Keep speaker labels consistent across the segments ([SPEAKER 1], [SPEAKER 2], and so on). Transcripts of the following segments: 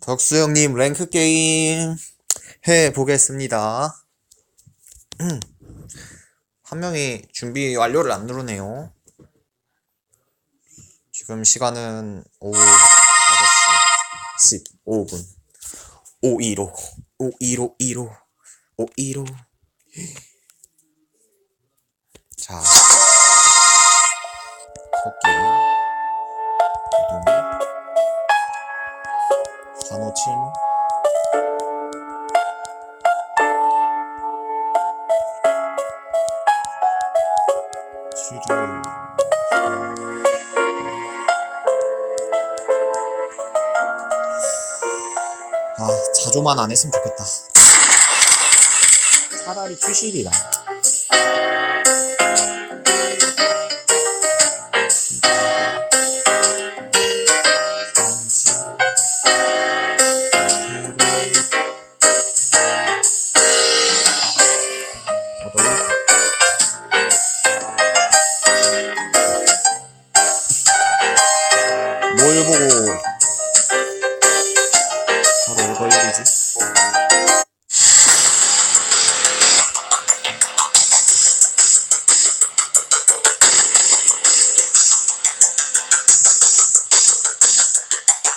[SPEAKER 1] 덕수 형님 랭크 게임 해 보겠습니다. 한 명이 준비 완료를 안 누르네요. 지금 시간은 오후 5시 15분. 515 515 15 515 자, 토끼 이 간호침 치료 아 자조만 안 했으면 좋겠다. 차라리 휴실이다 뭘 보고 바로 이걸 해야지.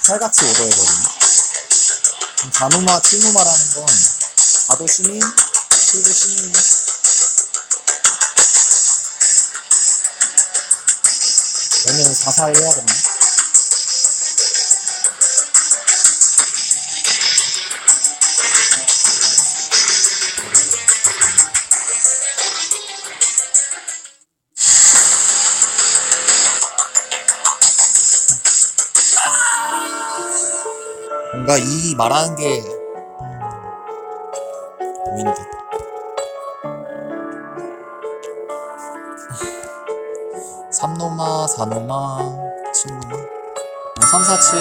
[SPEAKER 1] 칼같이 오더해버리네 잔우마, 칠누마라는 건 자도 시민, 실도 시민이네 얘는 4-4 해야겠네 뭔가 이 말하는 게 고민 듯. 삼노마, 사노마, 칠노마, 삼사칠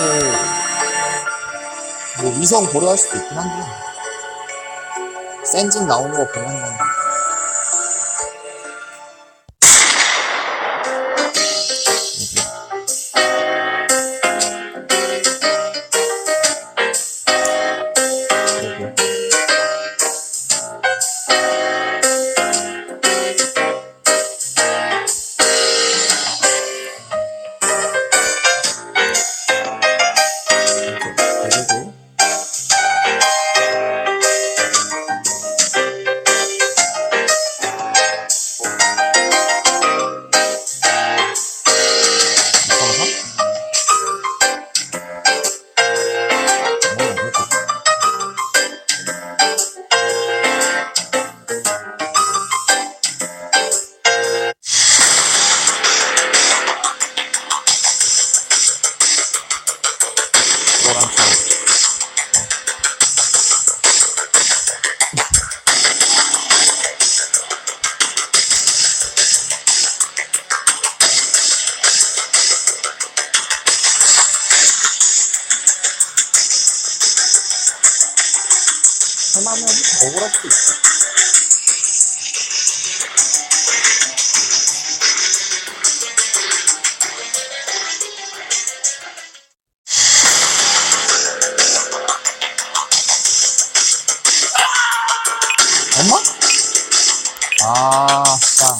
[SPEAKER 1] 뭐 위성 고려할 수도 있긴 한데 센징 나오는 거 보면은 하나면 억울할 수도 있어. 엄마? 아, 짱.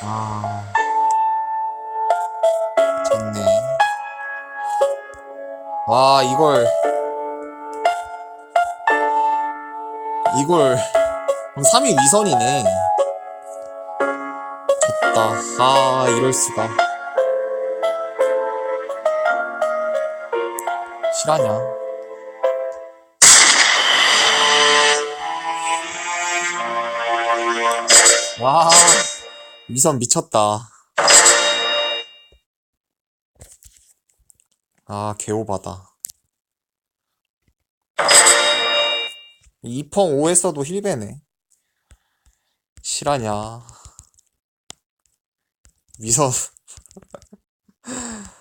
[SPEAKER 1] 아. 좋네. 와, 이걸. 이걸. 그럼 3위 위선이네. 좋다. 아, 이럴수가. 실화냐? 와, 위선 미쳤다. 아, 개오바다. 2펑 5에서도 힐베네. 실화냐. 위선.